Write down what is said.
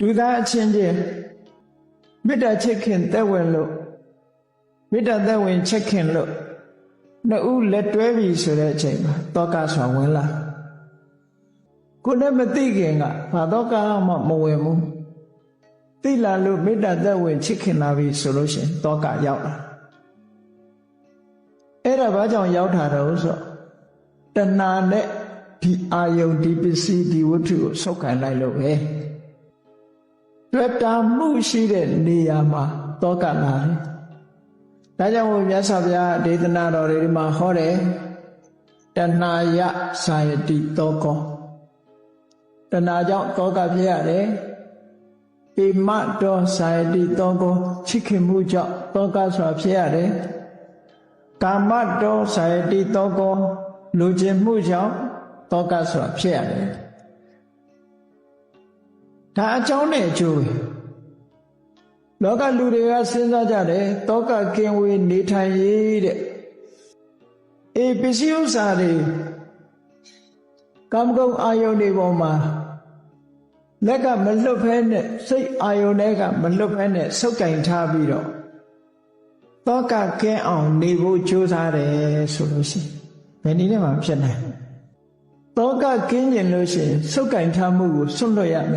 လူသားအချင်းချင်းမေတ္တာချစ်ခင်သက်ဝင်လို့မေတ္တာသက်ဝင်ချစ်ခင်လို့နှစ်ဦးလက်တွဲပြီဆိုတဲ့အချိန်မှာတောကဆိုဝင်လာကိုယ်နဲ့မသိခင်ကဘာတောကမှမဝင်ဘူးသိလာလို့မေတ္တာသက်ဝင်ချစ်ခင်လာပြီဆိုလို့ရှိရင်တောကရောက်လာအဲ့ဒါဘာကြောင့်ရောက်တာတော့ဆိုတဏှာနဲ့ဒီအာယုန်ဒီပစ္စည်းဒီဝတ္ထုကိုဆုပ်ခံလိုက်လို့ပဲ တွေ့တာမှုရှိတဲ့နေရာမှာတောကလာတယ်ဒါကြောင့်ဘုရားဆောဘုရားဒေသနာတော်တွေဒီမှာဟောတယ်တဏှာယသာယတိတောကောတဏှာကြောင့်တောကဖြစ်ရတယ်ပိမတောသာယတိတောကောချစ်ခင်မှုကြောင့်တောကဆိုတာဖြစ်ရတယ်ကာမတောသာယတိတောကောလူကျင်မှုကြောင့်တောကဆိုတာဖြစ်ရတယ် ဒါအကြောင်းနဲ့အကျိုးပဲလောကလူတွေကစဉ်းစားကြတယ်တောကကင်ဝေးနေထိုင်ရေးတဲ့အေးပစ္စည်းဥစ္စာတွေကာမဂုဏ်အာယုန်တွေပေါ်မှာလက်ကမလွတ်ဖဲနဲ့စိတ်အာယုန်တွေကမလွတ်ဖဲနဲ့ဆုပ်ကင်ထားပြီးတော့တောကကင်းအောင်နေဖို့ကြိုးစားတယ်ဆိုလို့ရှိရင်ဘယ်နည်းနဲ့မှဖြစ်နိုင်တောကကင်းကျင်လို့ရှိရင်ဆုပ်ကင်ထားမှုကိုဆွန့်လွတ်ရမယ်